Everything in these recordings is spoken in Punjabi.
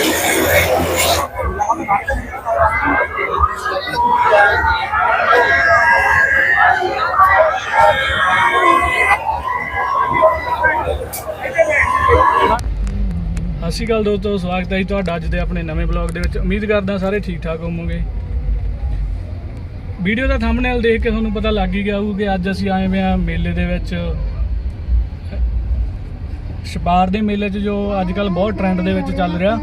ਸਤਿ ਸ਼੍ਰੀ ਅਕਾਲ ਦੋਸਤੋ, ਸਵਾਗਤ ਹੈ ਜੀ ਤੁਹਾਡਾ ਅੱਜ ਦੇ ਆਪਣੇ ਨਵੇਂ ਬਲੌਗ ਦੇ ਵਿੱਚ। ਉਮੀਦ ਕਰਦਾ ਸਾਰੇ ਠੀਕ ਠਾਕ ਹੋਵੋਗੇ। ਵੀਡੀਓ ਦਾ ਥੰਬਨੇਲ ਦੇਖ ਕੇ ਤੁਹਾਨੂੰ ਪਤਾ ਲੱਗ ਹੀ ਗਿਆ ਹੋਊ ਕਿ ਅੱਜ ਅਸੀਂ ਆਏ ਹੋਏ ਆ ਮੇਲੇ ਦੇ ਵਿੱਚ। ਛਪਾਰ ਦੇ ਮੇਲੇ 'ਚ ਜੋ ਅੱਜ ਕੱਲ ਬਹੁਤ ਟ੍ਰੈਂਡ ਦੇ ਵਿੱਚ ਚੱਲ ਰਿਹਾ।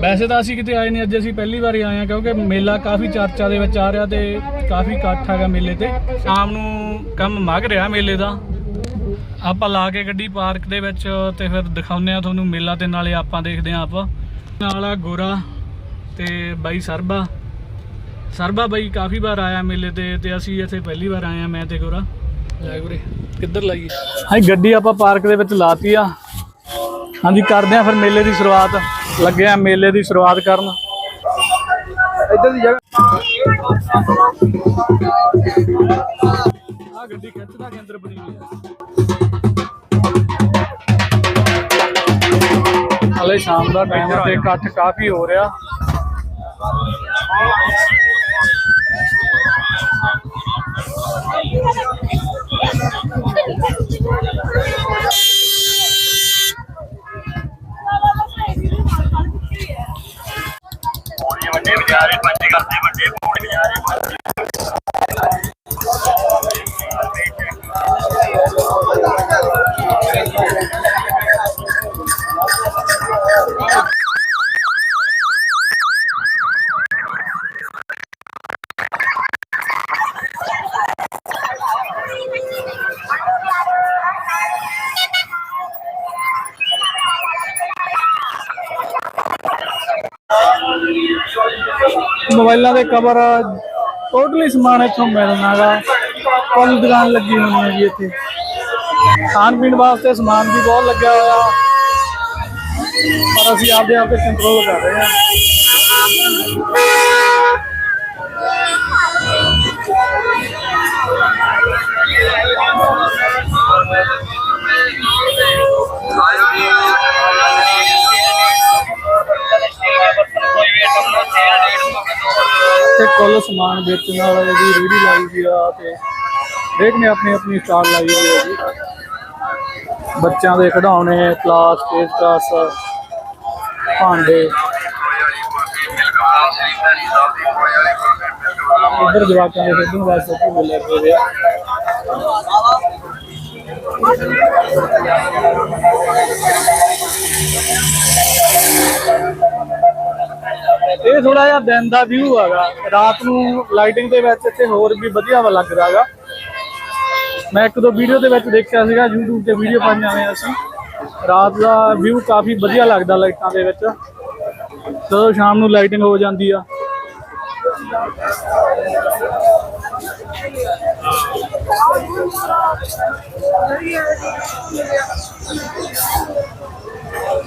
ਵੈਸੇ ਤਾਂ ਅਸੀਂ ਕਿਤੇ ਆਏ ਨਹੀਂ, ਅੱਜ ਅਸੀਂ ਪਹਿਲੀ ਵਾਰੀ ਆਏ ਆ ਕਿਉਂਕਿ ਮੇਲਾ ਕਾਫੀ ਚਰਚਾ ਦੇ ਵਿੱਚ ਆ ਰਿਹਾ ਤੇ ਕਾਫੀ ਇਕੱਠ ਹੈਗਾ ਮੇਲੇ ਤੇ। ਸ਼ਾਮ ਨੂੰ ਕੰਮ ਮੱਗ ਰਿਹਾ ਮੇਲੇ ਦਾ। ਆਪਾਂ ਲਾ ਕੇ ਗੱਡੀ ਪਾਰਕ ਦੇ ਵਿੱਚ ਤੇ ਫਿਰ ਦਿਖਾਉਂਦੇ ਆ ਤੁਹਾਨੂੰ ਮੇਲਾ ਤੇ ਨਾਲੇ ਆਪਾਂ ਦੇਖਦੇ ਆ ਆਪਾਂ। ਨਾਲ ਆ ਗੋਰਾ ਤੇ ਬਾਈ ਸਰਬਾ। ਸਰਬਾ ਬਾਈ ਕਾਫੀ ਵਾਰ ਆਇਆ ਮੇਲੇ ਤੇ ਤੇ ਅਸੀਂ ਇੱਥੇ ਪਹਿਲੀ ਵਾਰ ਆਏ ਆ ਮੈਂ ਤੇ ਗੋਰਾ। ਲੈ ਗੁਰੇ, ਕਿੱਧਰ ਲਾਈਏ ਹਾਂ? ਗੱਡੀ ਆਪਾਂ ਪਾਰਕ ਦੇ ਵਿੱਚ ਲਾਤੀ ਆ। ਹਾਂਜੀ, ਕਰਦੇ ਆ ਫਿਰ ਮੇਲੇ ਦੀ ਸ਼ੁਰੂਆਤ। ਲੱਗੇ ਆ ਮੇਲੇ ਦੀ ਸ਼ੁਰੂਆਤ ਕਰਨ। ਇੱਧਰ ਦੀ ਜਗ੍ਹਾ। ਆ ਗੱਡੀ ਖਿੱਚਦਾ ਕੇਂਦਰ ਬਣੀ ਹੋਈ ਹੈ ਹਲੇ ਸ਼ਾਮ ਦਾ ਟਾਈਮ ਤੇ ਇਕੱਠ ਕਾਫੀ ਹੋ ਰਿਹਾ। ਵੱਡੇ ਵਿਚਾਰੇ ਪੰਜ ਕਰਦੇ ਵੱਡੇ ਪੌੜੇ ਵਿਚਾਰੇ ਮੋਬਾਈਲਾਂ ਦੇ ਕਵਰ ਟੋਟਲੀ ਸਮਾਨ ਇੱਥੋਂ ਮਿਲਣਾਗਾ ਕੁੱਲ ਦੁਕਾਨ ਲੱਗੀ ਹੋਈ ਹੈ ਜੀ ਇੱਥੇ। ਖਾਣ ਪੀਣ ਵਾਸਤੇ ਸਮਾਨ ਵੀ ਬਹੁਤ ਲੱਗਿਆ ਹੋਇਆ। ਪਰ ਅਸੀਂ ਆਪਦੇ ਆਪ ਤੇ ਕੰਟਰੋਲ ਕਰ ਰਹੇ ਹਾਂ। ਕੁੱਲ ਸਮਾਨ ਵੇਚਣ ਵਾਲਾ ਜੀ ਰੇੜੀ ਲਾਈ ਵੀ ਆ ਤੇ ਹਰੇਕ ਨੇ ਆਪਣੀ ਆਪਣੀ ਸਟਾਲ ਲਾਈ ਹੋਈ ਹੈ ਜੀ ਬੱਚਿਆਂ ਦੇ ਖਿਡੌਣੇ ਕਲਾਸ ਪੇਚਕਸ ਭਾਂਡੇ ਇੱਧਰ ਜਵਾਕਾਂ ਦੇ ਖੇਡਣ ਵਾਸਤੇ ਝੂਲੇ ਲੱਗੇ ਹੋਏ ਆ ਇਹ ਥੋੜਾ ਜਿਹਾ ਦਿਨ ਦਾ ਵਿਊ ਹੈਗਾ। ਰਾਤ ਨੂੰ ਲਾਈਟਿੰਗ ਦੇ ਵਿੱਚ ਇੱਥੇ ਹੋਰ ਵੀ ਵਧੀਆ ਲੱਗਦਾ ਹੈਗਾ। ਮੈਂ ਇੱਕ ਦੋ ਵੀਡੀਓ ਦੇ ਵਿੱਚ ਦੇਖਿਆ ਸੀਗਾ, YouTube ਤੇ ਵੀਡੀਓ ਪਾਈਆਂ ਹੋਈਆਂ ਅਸੀਂ ਰਾਤ ਦਾ ਵਿਊ ਕਾਫੀ ਵਧੀਆ ਲੱਗਦਾ ਲਾਈਟਾਂ ਦੇ ਵਿੱਚ। ਜਦੋਂ ਸ਼ਾਮ ਨੂੰ ਲਾਈਟਿੰਗ ਹੋ ਜਾਂਦੀ ਆ।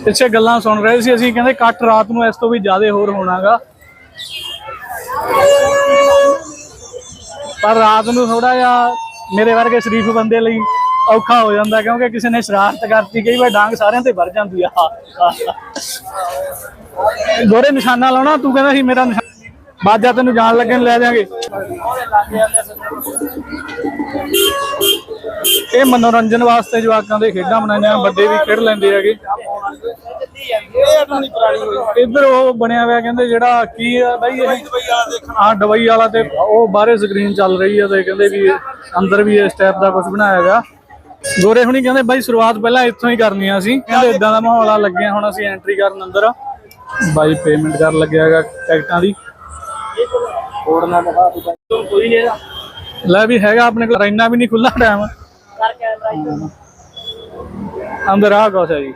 ਪਿੱਛੇ ਗੱਲਾਂ ਸੁਣ ਰਹੇ ਸੀ, ਅਸੀਂ ਕਹਿੰਦੇ ਕੱਟ ਰਾਤ ਨੂੰ ਇਸ ਤੋਂ ਵੀ ਜ਼ਿਆਦਾ ਹੋਰ ਹੋਣਾਗਾ। ਪਰ ਰਾਤ ਨੂੰ ਥੋੜਾ ਜਿਹਾ ਮੇਰੇ ਵਰਗੇ ਸ਼ਰੀਫ ਬੰਦੇ ਲਈ ਔਖਾ ਹੋ ਜਾਂਦਾ, ਕਿਉਂਕਿ ਕਿਸੇ ਨੇ ਸ਼ਰਾਰਤ ਕਰਤੀ, ਕਈ ਵਾਰ ਡਾਂਗ ਸਾਰਿਆਂ ਤੇ ਵਰ ਜਾਂਦੀ ਆ। ਗੋਰੇ ਨਿਸ਼ਾਨਾ ਲਾਉਣਾ, ਤੂੰ ਕਹਿੰਦਾ ਸੀ ਮੇਰਾ ਨਿਸ਼ਾਨਾ ਬਾਜਾ ਤੈਨੂੰ ਜਾਣ ਲੱਗੇ ਨੂੰ ਲੈ ਜਾਾਂਗੇ। ਇਹ ਮਨੋਰੰਜਨ ਵਾਸਤੇ ਜਵਾਕਾਂ ਦੇ ਖੇਡਾਂ ਬਣਾਈਆਂ, ਵੱਡੇ ਵੀ ਖੇਡ ਲੈਂਦੇ ਹੈਗੇ। ਇੱਧਰ ਉਹ ਬਣਿਆ ਹੋਇਆ ਕਹਿੰਦੇ ਜਿਹੜਾ ਕੀ ਆ ਬਾਈ ਇਹ? ਹਾਂ ਦਵਾਈ ਵਾਲਾ ਤੇ ਉਹ ਬਾਹਰੇ ਸਕਰੀਨ ਚੱਲ ਰਹੀ ਆ ਤੇ ਕਹਿੰਦੇ ਵੀ ਅੰਦਰ ਵੀ ਇਸ ਟਾਈਪ ਦਾ ਕੁਝ ਬਣਾਇਆ ਹੈਗਾ ਗੋਰੇ ਹੁਣੀ ਕਹਿੰਦੇ ਬਾਈ ਸ਼ੁਰੂਆਤ ਪਹਿਲਾਂ ਇੱਥੋਂ ਹੀ ਕਰਨੀ ਆ ਸੀ। ਕਹਿੰਦੇ ਇਦਾਂ ਦਾ ਮਾਹੌਲ ਆ, ਲੱਗਿਆ ਹੁਣ ਅਸੀਂ ਐਂਟਰੀ ਕਰਨ ਅੰਦਰ। ਬਾਈ ਪੇਮੈਂਟ ਕਰਨ ਲੱਗਿਆ ਹੈਗਾ ਟਿਕਟਾਂ ਦੀ। ਕੋਡ ਨਾ ਦਿਖਾ ਤੂੰ ਕੋਈ ਨਹੀਂ ਇਹਦਾ ਲੈ ਵੀ ਹੈਗਾ ਆਪਣੇ ਕੋਲ ਇੰਨਾ ਵੀ ਨਹੀਂ ਖੁੱਲਾ ਟਾਈਮ ਕਰ ਕੈਮਰਾ ਅੰਦਰ ਆ ਹੈ ਜੀ।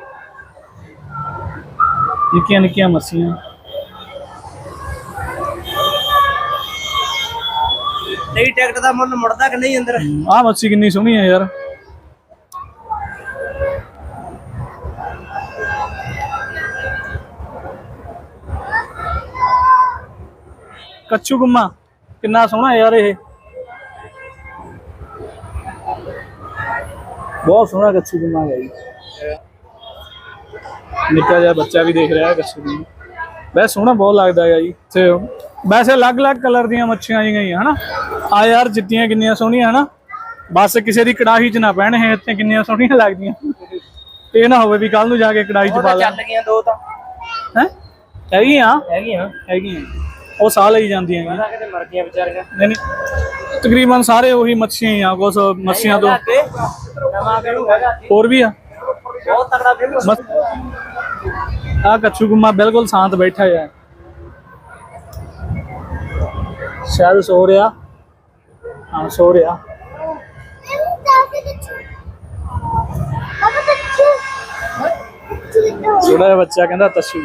ਨਿੱਕੀਆਂ ਨਿੱਕੀਆਂ ਮੱਛੀਆਂ। ਨਹੀਂ ਟਿਕਟ ਦਾ ਮੁੱਲ ਮੁੜਦਾ ਕਿ ਨਹੀਂ ਅੰਦਰ? ਆਹ ਮੱਛੀ ਕਿੰਨੀ ਸੋਹਣੀ ਹੈ ਯਾਰ। ਕੱਚੂ ਗੁੰਮਾ। ਕਿੰਨਾ ਸੋਹਣਾ ਯਾਰ ਇਹ। ਬਹੁਤ ਸੋਹਣਾ ਕੱਚੂ ਗੁੰਮਾ ਹੈ ਜੀ। ਨਿੱਕਾ ਜਿਹਾ ਬੱਚਾ ਵੀ ਦੇਖ ਰਿਹਾ ਹੈ ਕੱਛੂ ਨੂੰ ਵੈਸੇ ਸੋਹਣਾ ਬਹੁਤ ਲੱਗਦਾ ਹੈ ਜੀ ਤੇ ਵੈਸੇ ਅਲੱਗ-ਅਲੱਗ ਕਲਰ ਦੀਆਂ ਮੱਛੀਆਂ ਆਈ ਗਈਆਂ ਹਨਾ। ਆ ਯਾਰ ਚਿੱਟੀਆਂ ਕਿੰਨੀਆਂ ਸੋਹਣੀਆਂ ਹਨਾ। ਬਸ ਕਿਸੇ ਦੀ ਕੜਾਹੀ 'ਚ ਨਾ ਪੈਣ ਇਹ ਇੱਥੇ ਕਿੰਨੀਆਂ ਸੋਹਣੀਆਂ ਲੱਗਦੀਆਂ। ਇਹ ਨਾ ਹੋਵੇ ਵੀ ਕੱਲ ਨੂੰ ਜਾ ਕੇ ਕੜਾਹੀ 'ਚ ਪਾ ਲੈ। ਚੱਲ ਗਈਆਂ ਦੋ ਤਾਂ। ਹੈ? ਹੈਗੀਆਂ? ਹੈਗੀਆਂ। ਹੈਗੀਆਂ। ਉਹ ਸਾਹ ਲਈ ਜਾਂਦੀਆਂ ਹੈਗੀਆਂ ਉਹਨਾਂ ਕਿਤੇ ਮਰ ਗਈਆਂ ਵਿਚਾਰੀਆਂ? ਨਹੀਂ ਨਹੀਂ। ਤਕਰੀਬਨ ਸਾਰੇ ਉਹੀ ਮੱਛੀਆਂ ਹੀ ਆ ਕੁਛ ਮੱਛੀਆਂ ਤੋਂ। ਨਵਾਂ ਹੈਗਾ ਹੋਰ ਵੀ ਆ। ਬਹੁਤ ਤਕੜਾ ਫੇਮਸ ਆ। ਕੱਛੂ ਗੁੰਮਾ ਬਿਲਕੁਲ ਸ਼ਾਂਤ ਬੈਠਾ ਹੈ। ਸ਼ਾਇਦ ਸੋ ਰਿਹਾ। ਹਾਂ ਸੋ ਰਿਹਾ। ਛੋਟਾ ਜਿਹਾ ਬੱਚਾ ਕਹਿੰਦਾ ਤਸ਼ੂ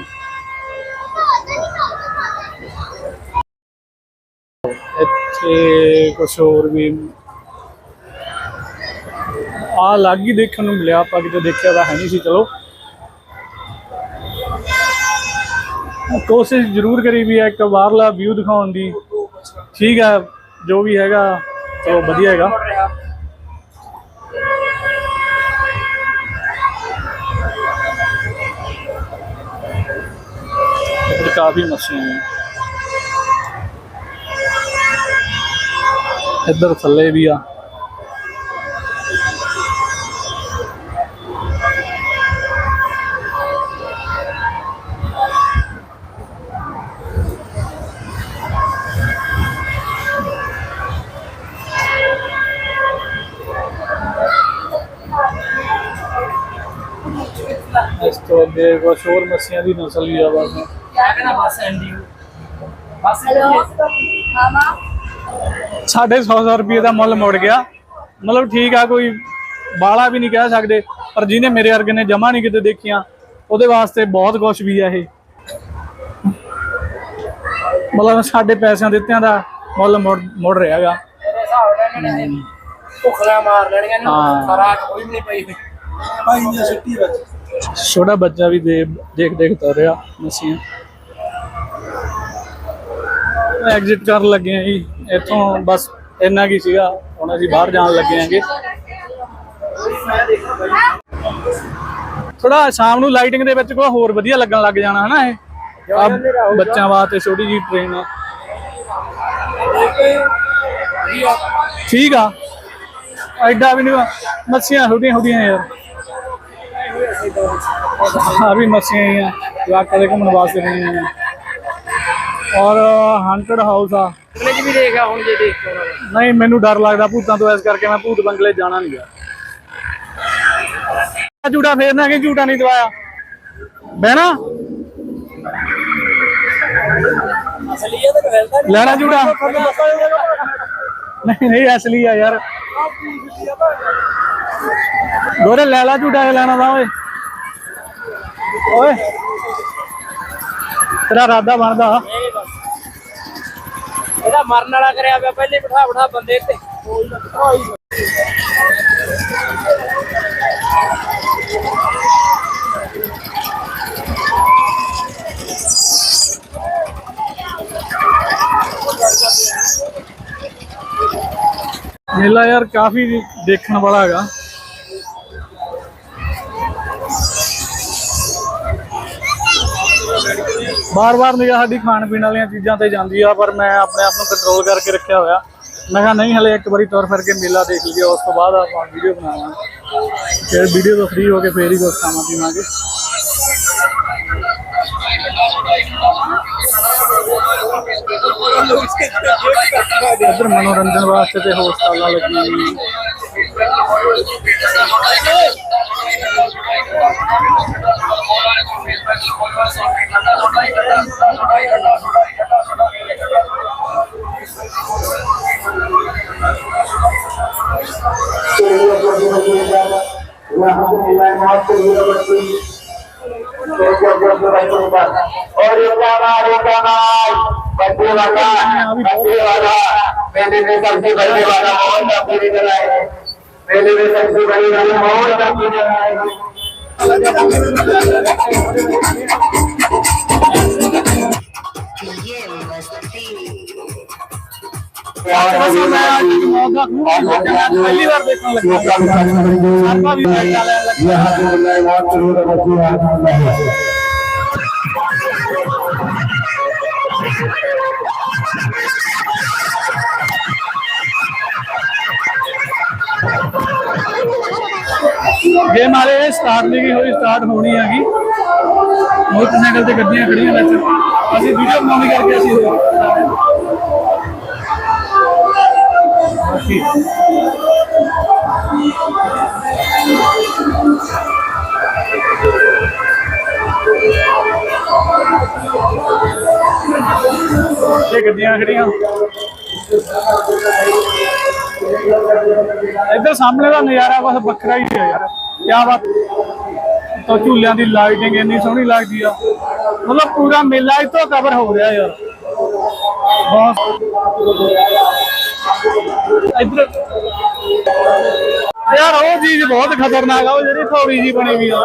ਇੱਥੇ ਕੁਛ ਹੋਰ ਵੀ ਆ ਲੱਗ ਹੀ ਦੇਖਣ ਨੂੰ ਮਿਲਿਆ, ਆਪਾਂ ਕਿਤੇ ਦੇਖਿਆ ਤਾਂ ਹੈ ਨਹੀਂ ਸੀ, ਚਲੋ। ਕੋਸ਼ਿਸ਼ ਜ਼ਰੂਰ ਕਰੀ ਵੀ ਹੈ ਇੱਕ ਬਾਹਰਲਾ ਵਿਊ ਦਿਖਾਉਣ ਦੀ। ਠੀਕ ਹੈ ਜੋ ਵੀ ਹੈਗਾ, ਚਲੋ ਵਧੀਆ ਹੈਗਾ। ਕਾਫੀ ਮੱਛੀਆਂ ਨੇ ਇੱਧਰ ਥੱਲੇ ਵੀ ਆ। ਇਸ ਤੋਂ ਅੱਗੇ ਕੁਛ ਦੀ ਨਸਲ ਵੀ ਆ ਬਾਅਦ ਕਿਆ ਕਰਨਾ ਬਸ ਐਂਡੀ ਬਸ ਹੈਲੋ ਮਾਮਾ? ਸਾਡੇ 150 ਰੁਪਏ ਦਾ ਮੁੱਲ ਮੁੜ ਗਿਆ। ਮਤਲਬ ਠੀਕ ਆ ਕੋਈ ਬਾਲਾ ਵੀ ਨਹੀਂ ਕਹਿ ਸਕਦੇ ਪਰ ਜਿਹਨੇ ਮੇਰੇ ਵਰਗੇ ਨੇ ਜਮਾ ਨਹੀਂ ਕਿਤੇ ਦੇਖਿਆ ਉਹਦੇ ਵਾਸਤੇ ਬਹੁਤ ਕੁਝ ਵੀ ਆ ਇਹ। ਮਤਲਬ ਸਾਡੇ ਪੈਸਿਆਂ ਦਿੱਤਿਆਂ ਦਾ ਮੁੱਲ ਮੁੜ ਰਿਹਾਗਾ ਛੋਟਾ ਬੱਚਾ ਵੀ ਦੇਖ ਦੇਖ ਤਰ ਰਿਹਾ। ਮਸੀਹ ਐਗਜ਼ਿਟ ਕਰਨ ਲੱਗੇ ਆ ਜੀ। ਇੱਥੋਂ ਬਸ ਇੰਨਾ ਕੀ ਸੀਗਾ, ਹੁਣ ਅਸੀਂ ਬਾਹਰ ਜਾਣ ਲੱਗੇ ਆਂਗੇ ਥੋੜਾ ਸ਼ਾਮ ਨੂੰ ਲਾਈਟਿੰਗ ਦੇ ਵਿੱਚ ਕੋਈ ਹੋਰ ਵਧੀਆ ਲੱਗਣ ਲੱਗ ਜਾਣਾ, ਹਨਾ ਇਹ? ਆਹ ਬੱਚਿਆਂ ਵਾਸਤੇ ਛੋਟੀ ਜੀ ਟ੍ਰੇਨ ਆ। ਠੀਕ ਆ। ਐਡਾ ਵੀ ਨਹੀਂ ਮੱਛੀਆਂ ਛੋਟੀਆਂ ਛੋਟੀਆਂ ਯਾਰ। ਆ ਵੀ ਮੱਛੀਆਂ ਹੀ ਆ, ਜਵਾਕਾਂ ਦੇ ਘੁੰਮਣ ਵਾਸਤੇ ਨਹੀਂ ਆ ਔਰ ਹੰਟਡ ਹਾਊਸ ਆ। ਅਗਲੇ ਚ ਵੀ ਦੇਖਾ ਹੁਣ ਜੇ ਦੇਖ ਕੇ ਨਹੀਂ ਮੈਨੂੰ ਡਰ ਲੱਗਦਾ ਭੂਤਾਂ ਤੋਂ ਇਸ ਕਰਕੇ ਮੈਂ ਭੂਤ ਬੰਗਲੇ ਜਾਣਾ ਨਹੀਂ ਗਿਆ ਝੂਟਾ ਫੇਰਨਾ ਕਿ ਝੂਟਾ ਨਹੀਂ ਦਵਾਇਆ? ਬਹਿਣਾ? ਤਾਂ ਮਿਲਦਾ ਲੈਣਾ ਝੂਟਾ? ਨਹੀਂ ਨਹੀਂ ਅਸਲੀ ਆ ਯਾਰ। ਗੋਰੇ ਲੈ ਲਾ ਝੂਟਾ ਇਹ ਲੈਣਾ ਦਾ ਓਏ। ਓਏ। ਤੇਰਾ ਰਾਦਾ ਬਣਦਾ। ਮਰਨ ਵਾਲਾ ਕਰਿਆ ਪਿਆ, ਪਹਿਲੇ ਬਿਠਾ ਬਿਠਾ ਬੰਦੇ ਤੇ। ਮੇਲਾ ਯਾਰ ਕਾਫੀ ਦੇਖਣ ਵਾਲਾ ਹੈਗਾ। ਬਾਰ-ਬਾਰ ਨਿਗਾਹ ਸਾਡੀ ਖਾਣ ਪੀਣ ਵਾਲੀਆਂ ਚੀਜ਼ਾਂ ਤੇ ਜਾਂਦੀ ਆ, ਪਰ ਮੈਂ ਆਪਣੇ ਆਪ ਨੂੰ ਕੰਟਰੋਲ ਕਰਕੇ ਰੱਖਿਆ ਹੋਇਆ। ਮੈਂ ਕਿਹਾ, ਨਹੀਂ, ਹਲੇ ਇੱਕ ਵਾਰੀ ਤੁਰ ਫਿਰ ਕੇ ਮੇਲਾ ਦੇਖ ਲਈਏ, ਉਸ ਤੋਂ ਬਾਅਦ ਆਪਾਂ ਵੀਡੀਓ ਬਣਾਵਾਂਗੇ। ਫਿਰ ਵੀਡੀਓ ਤੋਂ ਫ੍ਰੀ ਹੋ ਕੇ ਫੇਰ ਹੀ ਕੁਝ ਖਾਵਾਂ ਪੀਵਾਂਗੇ। ਇੱਧਰ ਮਨੋਰੰਜਨ ਵਾਸਤੇ ਤੇ ਹੋਰ ਸਟਾਲਾਂ ਲੱਗੀਆਂ ਹੋਈਆਂ। और ये गाना ये गाना बच्चे वाला बच्चे वाला मेले में सबसे बड़े वाला मोहन का पूरी कराए मेले में सबसे बड़ी वाली मोहन का पूरी कराए ਸੱਚ ਦੱਸਾਂ ਮੈਂ ਅੱਜ ਮੌਤ ਗੇਮ ਵਾਲੇ ਸਟਾਰਟ ਨਹੀਂ ਗਈ ਹੋਈ ਸਟਾਰਟ ਹੋਣੀ ਹੈਗੀ। ਮੋਟਰਸਾਈਕਲ ਤੇ ਗੱਡੀਆਂ ਖੜੀਆਂ ਵਿੱਚ। ਅਸੀਂ ਵੀਡੀਓ ਬਣਾਉਣੀ ਕਰਕੇ ਅਸੀਂ ਇਹ ਗੱਡੀਆਂ ਖੜੀਆਂ ਇੱਧਰ ਸਾਹਮਣੇ ਦਾ ਨਜ਼ਾਰਾ ਬਸ ਵੱਖਰਾ ਹੀ ਹੈ ਯਾਰ। ਕੀ ਬਾਤ। ਤਾਂ ਝੂਲਿਆਂ ਦੀ ਲਾਈਟਿੰਗ ਇੰਨੀ ਸੋਹਣੀ ਲੱਗਦੀ ਆ। ਮਤਲਬ ਪੂਰਾ ਮੇਲਾ ਇੱਥੋਂ ਕਵਰ ਹੋ ਰਿਹਾ ਯਾਰ। ਬਹੁਤ ਇੱਧਰ। ਯਾਰ ਉਹ ਚੀਜ਼ ਬਹੁਤ ਖਤਰਨਾਕ ਆ, ਉਹ ਜਿਹੜੀ ਥੋੜੀ ਜੀ ਬਣੀ ਵੀ ਆ।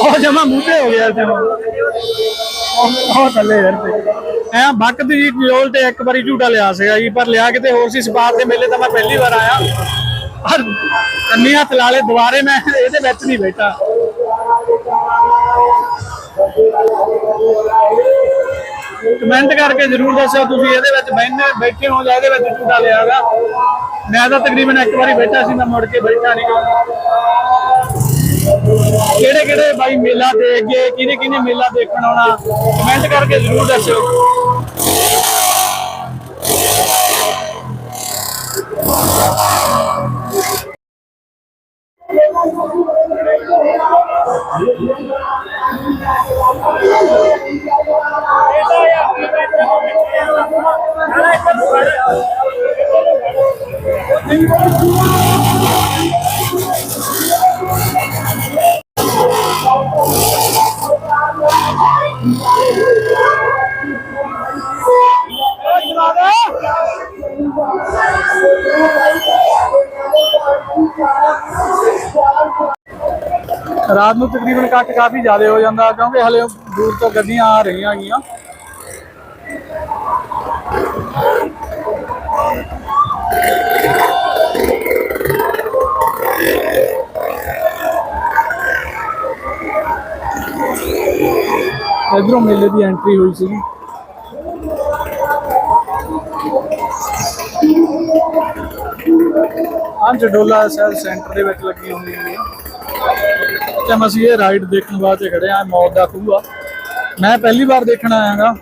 ਉਹ ਜਮਾ ਮੂਹੇ ਹੋ ਗਿਆ ਜਮਾ ਉਹ ਥੱਲੇ ਯਾਰ ਤੇ। ਐ ਬੱਕ ਦੀ ਜੋਲ ਤੇ ਇੱਕ ਵਾਰੀ ਝੂਟਾ ਲਿਆ ਸੀਗਾ ਜੀ, ਪਰ ਲਿਆ ਕਿਤੇ ਹੋਰ ਸੀ ਸਪਾਰ ਦੇ ਮੇਲੇ ਤਾਂ ਮੈਂ ਪਹਿਲੀ ਵਾਰ ਆਇਆ। ਪਰ ਕੰਨੀ ਹੱਥ ਲਾ ਦੁਬਾਰੇ ਮੈਂ ਇਹਦੇ ਵਿੱਚ ਨਹੀਂ ਬੈਠਾ। ਕਮੈਂਟ ਕਰਕੇ ਜਰੂਰ ਦੱਸਿਓ ਤੁਸੀਂ ਇਹਦੇ ਵਿੱਚ ਬੈਠੇ ਬੈਠੇ ਹੋ ਜਾਂ ਇਹਦੇ ਵਿੱਚ ਝੂਟਾ ਲਿਆਗਾ ਮੈਂ ਤਾਂ ਤਕਰੀਬਨ ਇੱਕ ਵਾਰੀ ਬੈਠਾ ਸੀ, ਮੈਂ ਮੁੜ ਕੇ ਬੈਠਾ ਨਹੀਂ। ਕਿਹੜੇ ਕਿਹੜੇ ਬਾਈ ਮੇਲਾ ਦੇਖ ਗਏ, ਕਿਹਨੇ ਕਿਹਨੇ ਮੇਲਾ ਦੇਖਣ ਆਉਣਾ ਕਮੈਂਟ ਕਰਕੇ ਜਰੂਰ ਦੱਸਿਓ। ਰਾਤ ਨੂੰ ਤਕਰੀਬਨ ਕੱਟ ਕਾਫੀ ਜ਼ਿਆਦਾ ਹੋ ਜਾਂਦਾ ਕਿਉਂਕਿ ਹਲੇ ਦੂਰ ਤੋਂ ਗੱਡੀਆਂ ਆ ਰਹੀਆਂ ਹੈਗੀਆਂ। ਇਧਰੋਂ ਮੇਲੇ ਦੀ ਐਂਟਰੀ ਹੋਈ ਸੀਗੀ ਹਾਂ ਜਡੋਲਾ ਸੈਲ ਸੈਂਟਰ ਦੇ ਵਿੱਚ ਲੱਗੀ ਹੁੰਦੀ ਹੈ ਤੇ ਅਸੀਂ ਇਹ ਰਾਈਡ ਦੇਖਣ ਵਾਸਤੇ ਖੜੇ ਆ ਮੌਤ ਦਾ ਖੂਹ ਆ। ਮੈਂ ਪਹਿਲੀ ਵਾਰ ਦੇਖਣ ਆਇਆਗਾ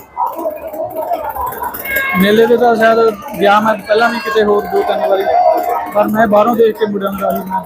ਮੇਲੇ ਤੇ ਤਾਂ ਸ਼ਾਇਦ ਗਿਆ ਮੈਂ ਪਹਿਲਾਂ ਵੀ ਕਿਤੇ ਹੋਰ ਦੋ ਤਿੰਨ ਵਾਰੀ, ਪਰ ਮੈਂ ਬਾਹਰੋਂ ਦੇਖ ਕੇ ਮੁੜਨ ਦਾ ਹੀ ਮੈਂ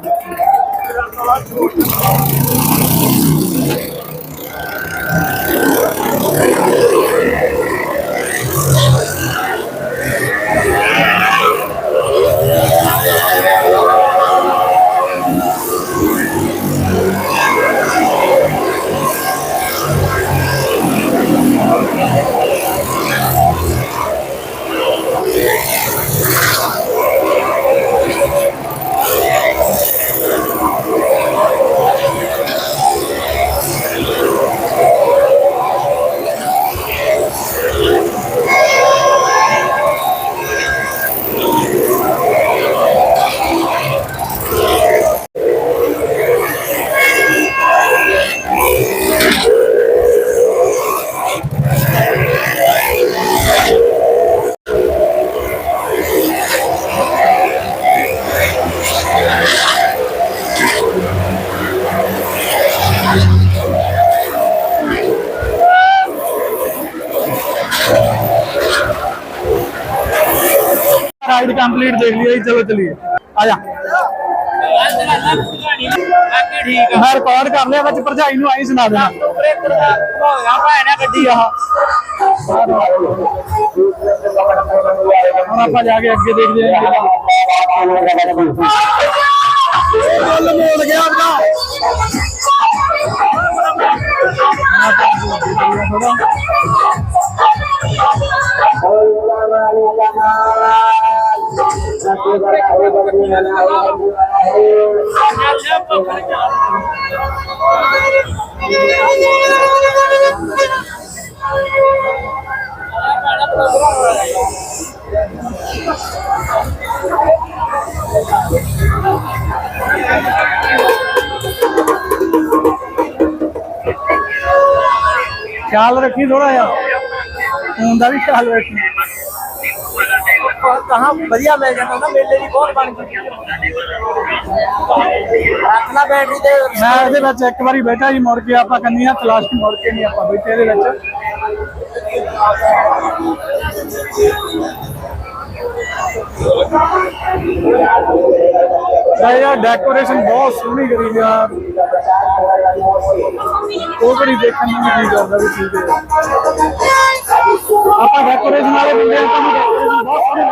ਦੇਖ ਲਈ ਚਲੋ ਚਲੀਏ। ਆ ਜਾ। ਮੈਂ ਰਿਕਾਰਡ ਕਰ ਲਿਆ, ਵਿੱਚ ਭਰਜਾਈ ਨੂੰ ਆਈ ਸੁਣਾ ਦੇਣਾ। ਆਪਾਂ ਜਾ ਕੇ ਅੱਗੇ ਦੇਖਦੇ ਖਿਆਲ ਰੱਖੀ ਥੋੜਾ ਜਿਹਾ। ਫੋਨ ਦਾ ਵੀ ਖਿਆਲ ਰੱਖੀ। ਕਹਾਂ ਵਧੀਆ ਮਿਲ ਜਾਂਦਾ ਨਾ ਮੇਲੇ ਦੀ ਬਹੁਤ ਬਣ ਚੁੱਕੀ ਰੱਖਣਾ ਬੈਟਰੀ ਤੇ ਮੈਂ ਇਹਦੇ ਵਿੱਚ ਇੱਕ ਵਾਰੀ ਬੈਠਾ ਜੀ, ਮੁੜ ਕੇ ਆਪਾਂ ਕੰਨੀਆਂ ਤਲਾਸ਼ ਮੁੜ ਕੇ ਨਹੀਂ ਆਪਾਂ ਬੈਠੇ ਇਹਦੇ ਵਿੱਚ। ਭਾਈ ਡੈਕੋਰੇਸ਼ਨ ਬਹੁਤ ਸੋਹਣੀ ਕਰੀ ਆ। ਉਹ ਕਰੀ ਦੇਖਣ ਨੂੰ ਵੀ ਜੀ ਕਰਦਾ ਵੀ ਠੀਕ ਹੈ। ਆਪਾਂ ਡੈਕੋਰੇਸ਼ਨ ਵਾਲੇ ਬੰਦੇ ਆਪਾਂ ਨੂੰ decoration ਬਹੁਤ ਸੋਹਣੀ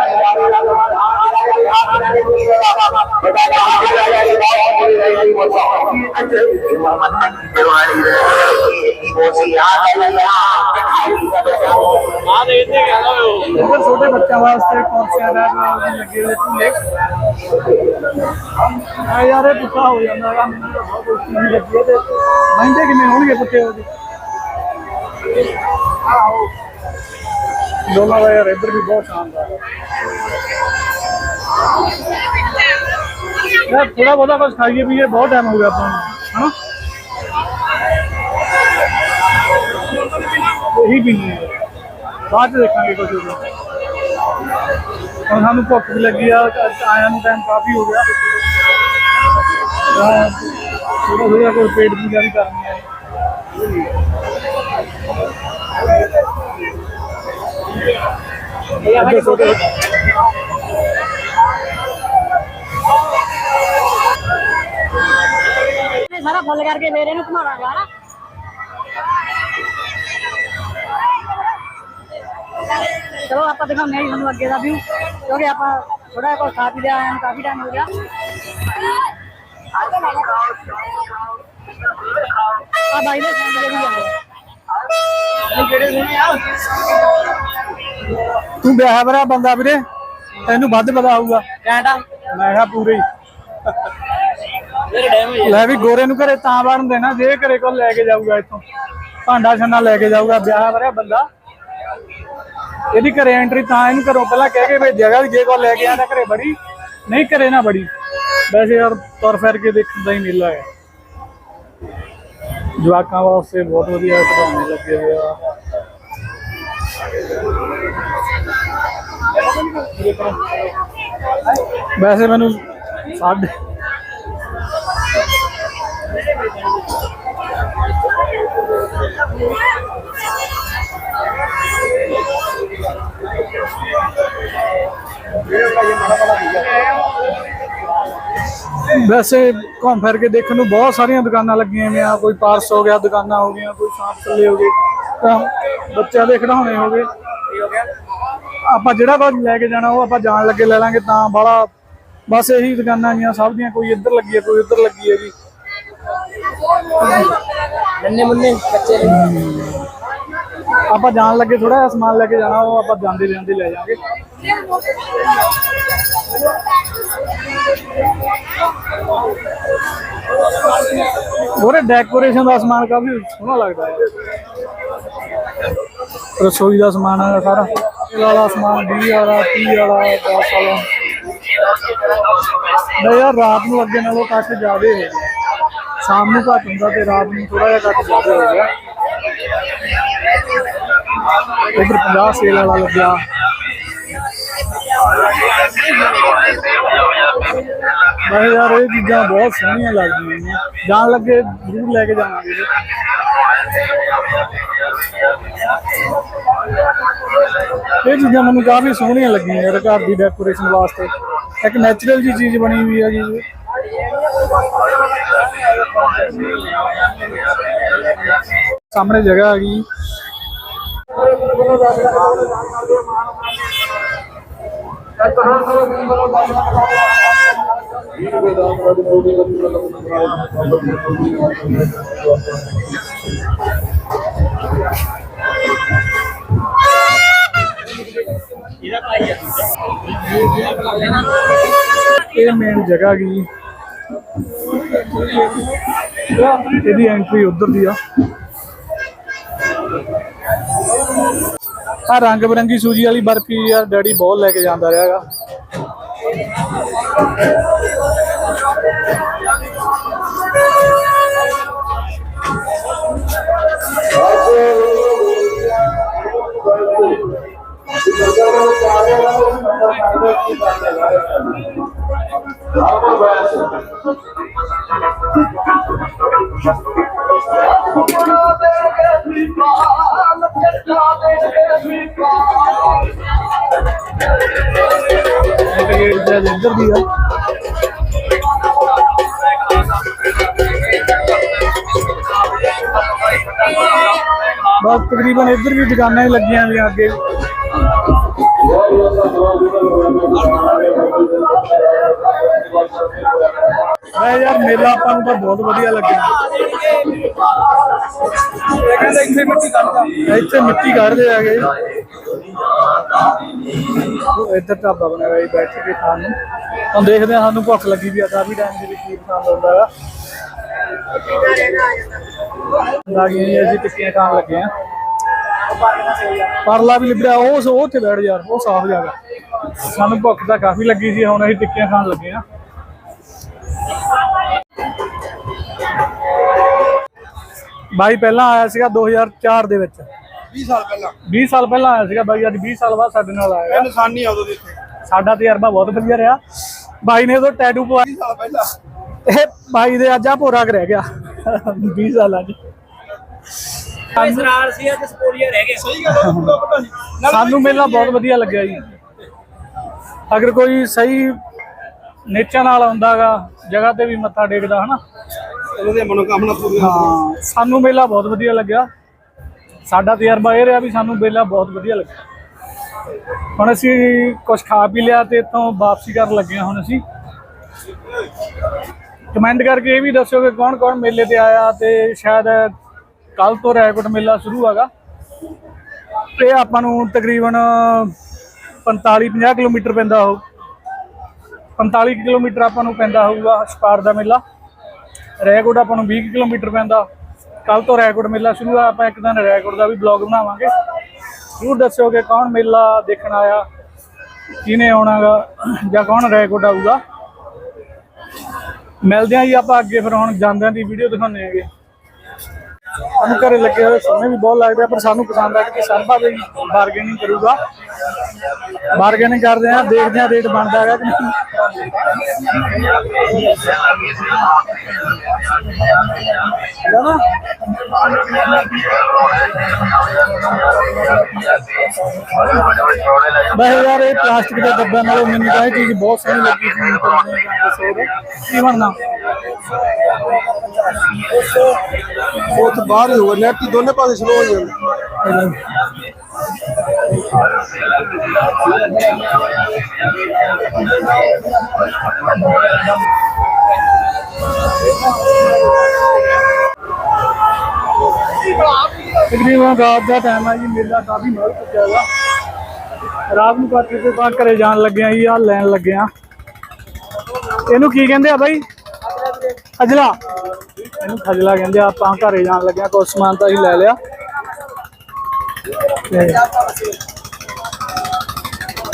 ਇੱਧਰ ਛੋਟੇ ਬੱਚਿਆਂ ਵਾਸਤੇ ਕੁਰਸੀਆਂ ਦਾ ਲੱਗੇ ਹੋਏ ਝੂਲੇ। ਆ ਯਾਰ, ਇਹ ਪੁੱਠਾ ਹੋ ਜਾਂਦਾ ਹੈਗਾ, ਮੈਨੂੰ ਤਾਂ ਬਹੁਤ ਕੁਛ ਨਹੀਂ ਲੱਗੀ ਤੇ ਮਹਿੰਗੇ ਕਿੰਨੇ ਹੋਣਗੇ ਪੁੱਠੇ ਉਹਦੇ ਆਹੋ। ਦੋਨਾਂ ਦਾ ਯਾਰ ਇੱਧਰ ਵੀ ਬਹੁਤ ਸ਼ਾਨਦਾਰ ਹੈ ਯਾਰ ਥੋੜਾ ਬਹੁਤਾ ਕੁਝ ਖਾਈਏ ਪੀਏ ਬਹੁਤ ਟਾਈਮ ਹੋ ਗਿਆ ਆਪਾਂ ਨੂੰ ਹਨਾ ਇਹੀ ਪੀਣੀ ਹੈ ਬਾਅਦ ਚ ਦੇਖਾਂਗੇ ਕੁਝ ਹੋਰ ਹੁਣ ਸਾਨੂੰ ਭੁੱਖ ਵੀ ਲੱਗੀ ਆ ਅੱਜ ਆਇਆ ਨੂੰ ਟਾਈਮ ਕਾਫੀ ਹੋ ਗਿਆ ਥੋੜਾ ਥੋੜਾ ਕੋਈ ਪੇਟ ਸਾਰਾ ਫੁੱਲ ਕਰਕੇ ਫੇਰ ਇਹਨੂੰ ਘੁਮਾਵਾਂਗਾ ਨਾ। ਚਲੋ ਆਪਾਂ ਦਿਖਾਉਂਦੇ ਹਾਂ ਤੁਹਾਨੂੰ ਅੱਗੇ ਦਾ ਵਿਊ ਕਿਉਂਕਿ ਆਪਾਂ ਥੋੜਾ ਕੁਝ ਖਾ ਪੀ ਲਿਆ ਆਇਆ ਨੂੰ ਕਾਫੀ ਟਾਈਮ ਹੋ ਗਿਆ। ਆ ਬਾਈ ਦੇ ਸਾਹਮਣੇ ਵੀ ਜਾਂਦੇ। ਜਿਹੜੇ ਸੁਣੇ ਆ? ਤੂੰ ਵਿਆਹ ਬੰਦਾ ਵੀਰੇ ਤੈਨੂੰ ਵੱਧ ਪਤਾ ਹੋਊਗਾ। ਕੈਂਟਾ ਮੈਂ ਕਿਹਾ ਪੂਰੇ ਹੀ। ਲੈ ਵੀ ਗੋਰੇ ਨੂੰ ਘਰੇ ਤਾਂ ਵੜਨ ਦੇਣਾ ਜੇ ਘਰੇ ਕੋਲ ਲੈ ਕੇ ਜਾਊਗਾ ਇੱਥੋਂ। ਭਾਂਡਾ ਛੰਨਾ ਲੈ ਕੇ ਜਾਊਗਾ ਵਿਆਹ ਵਰਿਆ ਬੰਦਾ। ਇਹਦੀ ਘਰੇ ਐਂਟਰੀ ਤਾਂ ਇਹਨੂੰ ਘਰੋਂ ਪਹਿਲਾਂ ਕਹਿ ਕੇ ਭੇਜਿਆਗਾ ਜੇ ਕੋਲ ਲੈ ਕੇ ਆਂਦਾ ਘਰੇ ਬੜੀ ਨਹੀਂ ਘਰੇ ਨਾ ਬੜੀ। ਵੈਸੇ ਯਾਰ ਤੁਰ ਫਿਰ ਕੇ ਦੇਖਣ ਦਾ ਹੀ ਮੇਲਾ ਹੈ। ਜਵਾਕਾਂ ਵਾਸਤੇ ਬਹੁਤ ਵਧੀਆ ਖਿਡੌਣੇ ਲੱਗੇ ਹੋਏ ਵੈਸੇ ਮੈਨੂੰ ਸਾਡੇ ਵੈਸੇ ਘੁੰਮ ਫਿਰ ਕੇ ਦੇਖਣ ਨੂੰ ਬਹੁਤ ਸਾਰੀਆਂ ਦੁਕਾਨਾਂ ਲੱਗੀਆਂ ਹੋਈਆਂ, ਕੋਈ ਪਾਰਸ ਹੋ ਗਿਆ, ਦੁਕਾਨਾਂ ਹੋ ਗਈਆਂ, ਕੋਈ ਸਾਂਪ ਥੱਲੇ ਹੋ ਗਏ, ਤਾਂ ਬੱਚਿਆਂ ਦੇ ਖਿਡੌਣੇ ਹੋ ਗਏ। ਆਪਾਂ ਜਿਹੜਾ ਕੁਝ ਲੈ ਕੇ ਜਾਣਾ ਉਹ ਆਪਾਂ ਜਾਣ ਲੱਗੇ ਲੈ ਲਾਂਗੇ ਤਾਂ ਬਾਲਾ ਬਸ ਇਹੀ ਦੁਕਾਨਾਂ ਗੀਆਂ ਸਭ ਦੀਆਂ ਕੋਈ ਇੱਧਰ ਲੱਗੀ ਹੈ ਕੋਈ ਇੱਧਰ ਲੱਗੀ ਹੈ ਜੀ ਨੰਨੇ ਮੁੰਨੇ ਨੇ। ਆਪਾਂ ਜਾਣ ਲੱਗੇ ਥੋੜਾ ਜਿਹਾ ਸਮਾਨ ਲੈ ਕੇ ਜਾਣਾ ਉਹ ਆਪਾਂ ਜਾਂਦੇ ਜਾਂਦੇ ਲੈ ਜਾਾਂਗੇ ਉਹਰੇ ਡੈਕੋਰੇਸ਼ਨ ਦਾ ਸਮਾਨ ਕਾਫੀ ਸੋਹਣਾ ਲੱਗਦਾ ਹੈ। ਰਸੋਈ ਦਾ ਸਮਾਨ ਹੈ ਸਾਰਾ। ਇਹ ਵਾਲਾ ਸਮਾਨ 20 ਵਾਲਾ 30 ਵਾਲਾ 10 ਵਾਲਾ ਨਹੀਂ ਯਾਰ ਰਾਤ ਨੂੰ ਅੱਗੇ ਨਾਲੋਂ ਘੱਟ ਜ਼ਿਆਦੇ ਹੋ ਗਿਆ ਸ਼ਾਮ ਨੂੰ ਘੱਟ ਹੁੰਦਾ ਤੇ ਰਾਤ ਨੂੰ ਥੋੜਾ ਜਿਹਾ ਘੱਟ ਜ਼ਿਆਦਾ ਹੋ ਗਿਆ ਉਧਰ 50 ਸੇਲ ਵਾਲਾ ਲੱਗਿਆ ਮੈਂ ਯਾਰ ਇਹ ਚੀਜ਼ਾਂ ਬਹੁਤ ਸੋਹਣੀਆਂ ਲੱਗਦੀਆਂ ਨੇ ਜਾਣ ਲੱਗੇ ਜ਼ਰੂਰ ਲੈ ਕੇ ਜਾਵਾਂਗੇ ਜੀ। ਇਹ ਚੀਜ਼ਾਂ ਮੈਨੂੰ ਕਾਫੀ ਸੋਹਣੀਆਂ ਲੱਗੀਆਂ ਯਾਰ ਘਰ ਦੀ ਡੈਕੋਰੇਸ਼ਨ ਵਾਸਤੇ। ਇੱਕ ਨੈਚੁਰਲ ਜੀ ਚੀਜ਼ ਬਣੀ ਹੋਈ ਹੈ ਜੀ। ਸਾਹਮਣੇ ਜਗ੍ਹਾ ਹੈਗੀ ਇਹ ਮੇਨ ਜਗ੍ਹਾ ਹੈਗੀ ਇਹਦੀ ਐਂਟਰੀ ਉਧਰ ਦੀ ਆ। ਆ ਰੰਗ ਬਰੰਗੀ ਸੂਜੀ ਵਾਲੀ ਬਰਫੀ ਯਾਰ ਡੈਡੀ ਬਹੁਤ ਲੈ ਕੇ ਜਾਂਦਾ ਰਿਹਾਗਾ ਇਹ ਤਾਂ ਗੇਟ ਤੇ ਇੱਧਰ ਦੀ ਆ ਬਸ ਤਕਰੀਬਨ ਇੱਧਰ ਵੀ ਮੈਂ ਯਾਰ ਮੇਲਾ ਆਪਾਂ ਨੂੰ ਤਾਂ ਬਹੁਤ ਵਧੀਆ ਲੱਗਿਆ। ਕਹਿੰਦੇ ਇੱਥੇ ਮਿੱਟੀ ਕੱਢਦਾ ਇੱਥੇ ਮਿੱਟੀ ਕੱਢਦੇ ਆਗੇ ਇੱਧਰ ਢਾਬਾ ਬਣਿਆ ਹੋਇਆ ਬੈਠ ਕੇ ਖਾਣ ਨੂੰ। ਹੁਣ ਦੇਖਦੇ ਹਾਂ ਸਾਨੂੰ ਭੁੱਖ ਲੱਗੀ ਵੀ ਆ ਕਾਫੀ ਟਾਈਮ ਦੇ ਵਿੱਚ ਕੀ ਪਸੰਦ ਆਉਂਦਾ ਹੈ ਲਾਗੀ ਅਸੀਂ ਟਿੱਕੀਆਂ ਖਾਣ ਲੱਗੇ ਆ ਪਰਲਾ ਵੀ ਲਿਬੜਿਆ ਉਹ ਉਹ ਉੱਥੇ ਬੈਠ ਯਾਰ ਉਹ ਸਾਫ਼ ਜਗ੍ਹਾ ਸਾਨੂੰ ਭੁੱਖ ਤਾਂ ਕਾਫੀ ਲੱਗੀ ਸੀ ਹੁਣ ਅਸੀਂ ਟਿੱਕੀਆਂ ਖਾਣ ਲੱਗੇ ਆ ਬਾਈ ਪਹਿਲਾਂ ਆਇਆ ਸੀਗਾ 2004 ਦੇ ਵਿੱਚ। 20 ਸਾਲ ਪਹਿਲਾਂ। 20 ਸਾਲ ਪਹਿਲਾਂ ਆਇਆ ਸੀਗਾ ਬਾਈ ਅੱਜ 20 ਸਾਲ ਬਾਅਦ ਸਾਡੇ ਨਾਲ ਆਇਆ। ਇਹ ਨਿਸ਼ਾਨੀ ਆ ਉਦੋਂ ਦੀ ਇੱਥੇ ਸਾਡਾ ਤਜਰਬਾ ਬਹੁਤ ਵਧੀਆ ਰਿਹਾ। ਬਾਈ ਨੇ ਉਦੋਂ ਟੈਟੂ ਪਵਾ 20 ਸਾਲ ਪਹਿਲਾਂ। ਇਹ ਬਾਈ ਦੇ ਅੱਜ ਆ ਭੋਰਾ ਕੁ ਰਹਿ ਗਿਆ। 20 ਸਾਲਾਂ ਚ ਇਸਰਾਰ ਸੀ ਅੱਜ ਸਪੋਲੀਆ ਰਹਿ ਗਿਆ। ਸਹੀ ਗੱਲ ਹੈ ਪੂਰਾ ਪਤਾ ਨਹੀਂ। ਸਾਨੂੰ ਮੇਲਾ ਬਹੁਤ ਵਧੀਆ ਲੱਗਿਆ ਜੀ। ਅਗਰ ਕੋਈ ਸਹੀ ਨੇਚਰ ਨਾਲ ਆਉਂਦਾਗਾ ਜਗ੍ਹਾ ਤੇ ਵੀ ਮੱਥਾ ਟੇਕਦਾ ਹਨਾ? ਚਲੋ ਦੇ ਮਨੋਕਾਮਨਾ ਪੂਰੀਆਂ ਹਾਂ, ਸਾਨੂੰ ਮੇਲਾ ਬਹੁਤ ਵਧੀਆ ਲੱਗਿਆ। ਸਾਡਾ ਤਜਰਬਾ ਇਹ ਰਿਹਾ ਵੀ ਸਾਨੂੰ ਮੇਲਾ ਬਹੁਤ ਵਧੀਆ ਲੱਗਿਆ। ਹੁਣ ਅਸੀਂ ਕੁਝ ਖਾ ਪੀ ਲਿਆ ਤੇ ਇੱਥੋਂ ਵਾਪਸੀ ਕਰਨ ਲੱਗੇ ਹਾਂ ਹੁਣ ਅਸੀਂ। ਕਮੈਂਟ ਕਰਕੇ ਇਹ ਵੀ ਦੱਸਿਓ ਕਿ ਕੌਣ ਕੌਣ ਮੇਲੇ ਤੇ ਆਇਆ ਤੇ ਸ਼ਾਇਦ ਕੱਲ ਤੋਂ ਰੈਕੋਟ ਮੇਲਾ ਸ਼ੁਰੂ ਹੈਗਾ। ਇਹ ਆਪਾਂ ਨੂੰ ਤਕਰੀਬਨ 45-50 ਕਿਲੋਮੀਟਰ ਪੈਂਦਾ ਹੋ 45 ਕਿਲੋਮੀਟਰ ਆਪਾਂ ਨੂੰ ਪੈਂਦਾ ਹੋਊਗਾ ਸਪਾਰ ਦਾ ਮੇਲਾ। ਰੈਕੋਟ ਆਪਾਂ ਨੂੰ 20 ਕਿਲੋਮੀਟਰ ਪੈਂਦਾ। ਕੱਲ ਤੋਂ ਰੈਕੋਟ ਮੇਲਾ ਸ਼ੁਰੂ ਆ, ਆਪਾਂ ਇੱਕ ਦਿਨ ਰੈਕੋਟ ਦਾ ਵੀ ਬਲੌਗ ਬਣਾਵਾਂਗੇ। ਜ਼ਰੂਰ ਦੱਸਿਓ ਕਿ ਕੌਣ ਮੇਲਾ ਦੇਖਣ ਆਇਆ, ਕਿਹਨੇ ਆਉਣਾਗਾ, ਜਾਂ ਕੌਣ ਰੈਕੋਟ ਆਊਗਾ। ਮਿਲਦੇ ਆਂ ਜੀ ਆਪਾਂ ਅੱਗੇ ਫਿਰ ਹੁਣ, ਜਾਂਦਿਆਂ ਦੀ ਵੀਡੀਓ ਦਿਖਾਉਂਦੇ ਆਂਗੇ ਸਾਨੂੰ ਘਰੇ ਲੱਗੇ ਹੋਏ ਸੋਹਣੇ ਵੀ ਬਹੁਤ ਲੱਗਦੇ ਆ, ਪਰ ਸਾਨੂੰ ਪਸੰਦ ਆ ਕਿ ਸਰਬਾ ਵੀ ਬਾਰਗੇਨਿੰਗ ਕਰੂਗਾ। ਬਾਰਗੇਨਿੰਗ ਕਰਦੇ ਆ ਦੇਖਦੇ ਆ ਰੇਟ ਬਣਦਾ ਹੈਗਾ ਕਿ ਨਹੀਂ? ਵੈਸੇ ਯਾਰ ਇਹ ਪਲਾਸਟਿਕ ਦੇ ਡੱਬਿਆਂ ਨਾਲੋਂ ਮੈਨੂੰ ਤਾਂ ਇਹ ਚੀਜ਼ ਬਹੁਤ ਸੋਹਣੀ ਲੱਗੀ ਸੀ ਕੀ ਬਣਨਾ? ਉਹ ਤਾਂ ਬਾਹਰ ਹੀ ਹੋਗਾ ਨੈਟ ਦੋਨੇ ਪਾਸੇ ਸਲੋ ਹੋ ਜਾਂਦਾ। ਤਕਰੀਬਨ ਰਾਤ ਦਾ ਟਾਈਮ ਹੈ ਜੀ, ਮੇਲਾ ਕਾਫੀ ਮਹਿਲ ਚੁੱਕਿਆ ਹੈਗਾ ਰਾਤ ਨੂੰ ਕਰਕੇ ਤੇ ਤਾਂ ਘਰੇ ਜਾਣ ਲੱਗੇ ਆ ਜੀ ਆ ਲੈਣ ਲੱਗੇ ਆ ਇਹਨੂੰ ਕੀ ਕਹਿੰਦੇ ਆ ਬਾਈ? ਖਜਲਾ ਇਹਨੂੰ ਖਜਲਾ ਕਹਿੰਦੇ ਆ, ਆਪਾਂ ਘਰੇ ਜਾਣ ਲੱਗੇ ਆ ਕੁਝ ਸਮਾਨ ਤਾਂ ਅਸੀਂ ਲੈ ਲਿਆ। ਤੇ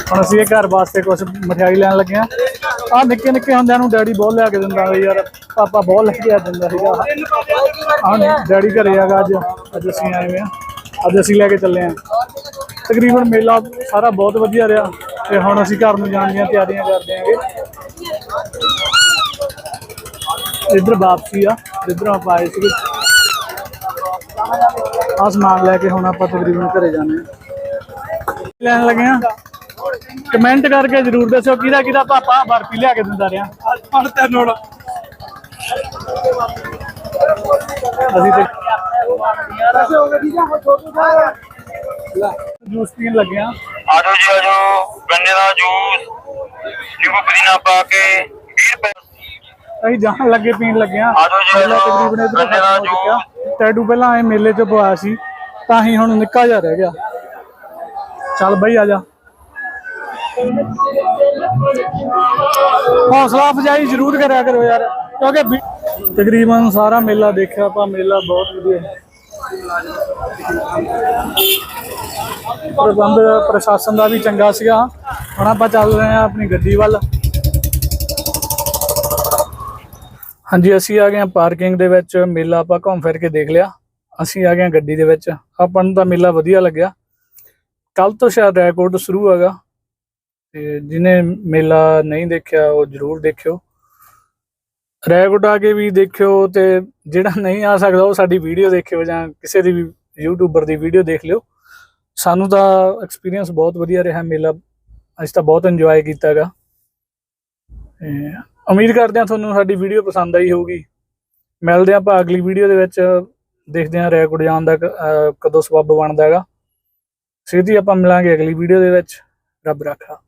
ਹੁਣ ਅਸੀਂ ਇਹ ਘਰ ਵਾਸਤੇ ਕੁਝ ਮਠਿਆਈ ਲੈਣ ਲੱਗੇ ਆ ਆ ਨਿੱਕੇ ਨਿੱਕੇ ਹੁੰਦਿਆਂ ਨੂੰ ਡੈਡੀ ਬਹੁਤ ਲਿਆ ਕੇ ਦਿੰਦਾ ਸੀ ਯਾਰ ਪਾਪਾ ਬਹੁਤ ਲੈ ਕੇ ਆ ਦਿੰਦਾ ਸੀਗਾ। ਹਾਂ, ਡੈਡੀ ਘਰੇ ਆਗਾ ਅੱਜ। ਅੱਜ ਅਸੀਂ ਆਏ ਹੋਏ ਆ ਅੱਜ ਅਸੀਂ ਲੈ ਕੇ ਚੱਲੇ ਆ ਤਕਰੀਬਨ ਮੇਲਾ ਸਾਰਾ ਬਹੁਤ ਵਧੀਆ ਰਿਹਾ ਤੇ ਹੁਣ ਅਸੀਂ ਘਰ ਨੂੰ ਜਾਣ ਦੀਆਂ ਤਿਆਰੀਆਂ ਕਰਦੇ ਆਂਗੇ ਇੱਧਰ ਵਾਪਸੀ ਆ। ਜਿੱਧਰ ਆਪਾਂ ਆਏ ਸੀਗੇ ਆ ਸਮਾਨ ਲੈ ਕੇ ਹੁਣ ਆਪਾਂ ਤਕਰੀਬਨ ਘਰੇ ਜਾਣੇ ਲੈਣ ਲੱਗੇ ਆ ਕਮੈਂਟ ਕਰਕੇ ਜਰੂਰ ਦੱਸਿਓ ਕਿਹਦਾ ਕਿਹਦਾ ਪਾਪਾ ਬਰਫੀ ਲਿਆ ਕੇ ਦਿੰਦਾ ਰਿਹਾ। ਫੜ ਤੇ ਨੋੜ ਅਸੀਂ ਤੇ ਜੂਸ ਪੀਣ ਲੱਗੇ ਆ ਆਜੋ ਜੀ, ਆਜੋ। ਗੰਨੇ ਦਾ ਜੂਸ। ਨਿੰਬੂ ਪੁਦੀਨਾ ਪਾ ਕੇ। 20 ਰੁਪਏ ਅਸੀਂ ਜਾਣ ਲੱਗੇ ਪੀਣ ਲੱਗੇ ਆ ਆਜੋ ਜੀ, ਮੇਲਾ। ਤਕਰੀਬਨ ਇੱਧਰ ਖਤਮ ਹੋ ਚੁੱਕਿਆ ਟੈਡੂ ਪਹਿਲਾਂ ਆਏ ਮੇਲੇ 'ਚ ਪਵਾਇਆ ਸੀ। ਤਾਂ ਹੀ ਹੁਣ ਨਿੱਕਾ ਜਿਹਾ ਰਹਿ ਗਿਆ। ਚੱਲ ਬਈ ਆ ਜਾ। ਹੌਸਲਾ ਅਫਜਾਈ ਜ਼ਰੂਰ ਕਰਿਆ ਕਰੋ ਯਾਰ। ਕਿਉਂਕਿ ਤਕਰੀਬਨ ਸਾਰਾ ਮੇਲਾ ਦੇਖਿਆ ਆਪਾਂ ਮੇਲਾ ਬਹੁਤ ਵਧੀਆ। ਹੈ ਪ੍ਰਬੰਧ ਪ੍ਰਸ਼ਾਸਨ ਦਾ ਵੀ ਚੰਗਾ ਸੀਗਾ। ਹੁਣ ਆਪਾਂ ਚੱਲ ਰਹੇ ਹਾਂ ਆਪਣੀ ਗੱਡੀ ਵੱਲ। ਹਾਂਜੀ, ਅਸੀਂ ਆ ਗਏ ਹਾਂ ਪਾਰਕਿੰਗ ਦੇ ਵਿੱਚ। ਮੇਲਾ ਆਪਾਂ ਘੁੰਮ ਫਿਰ ਕੇ ਦੇਖ ਲਿਆ। ਅਸੀਂ ਆ ਗਏ ਹਾਂ ਗੱਡੀ ਦੇ ਵਿੱਚ। ਆਪਾਂ ਨੂੰ ਤਾਂ ਮੇਲਾ ਵਧੀਆ ਲੱਗਿਆ। ਕੱਲ ਤੋਂ ਸ਼ਾਇਦ ਰੈਕੋਰਡ ਸ਼ੁਰੂ ਹੈਗਾ। ਤੇ ਜਿਹਨੇ ਮੇਲਾ ਨਹੀਂ ਦੇਖਿਆ, ਉਹ ਜ਼ਰੂਰ ਦੇਖਿਓ। ਰੈਕੋਰਡ ਆ ਕੇ ਵੀ ਦੇਖਿਓ ਤੇ ਜਿਹੜਾ ਨਹੀਂ ਆ ਸਕਦਾ, ਉਹ ਸਾਡੀ ਵੀਡੀਓ ਦੇਖਿਓ ਜਾਂ ਕਿਸੇ ਦੀ ਵੀ ਯੂਟਿਊਬਰ ਦੀ ਵੀਡੀਓ ਦੇਖ ਲਿਓ। ਸਾਨੂੰ ਤਾਂ ਐਕਸਪੀਰੀਅੰਸ ਬਹੁਤ ਵਧੀਆ ਰਿਹਾ ਮੇਲਾ। ਅਸੀਂ ਤਾਂ ਬਹੁਤ ਇੰਜੋਏ ਕੀਤਾਗਾ ਤੇ ਉਮੀਦ ਕਰਦੇ ਹਾਂ ਤੁਹਾਨੂੰ ਸਾਡੀ ਵੀਡੀਓ ਪਸੰਦ ਆਈ ਹੋਊਗੀ। ਮਿਲਦੇ ਹਾਂ ਆਪਾਂ ਅਗਲੀ ਵੀਡੀਓ ਦੇ ਵਿੱਚ। ਦੇਖਦੇ ਹਾਂ ਰੈਕੋਰਡ ਜਾਣ ਦਾ ਕਦੋਂ ਸਬੱਬ ਬਣਦਾ ਹੈਗਾ। ਸਿੱਧੀ ਆਪਾਂ ਮਿਲਾਂਗੇ ਅਗਲੀ ਵੀਡੀਓ ਦੇ ਵਿੱਚ। ਰੱਬ ਰੱਖਾ।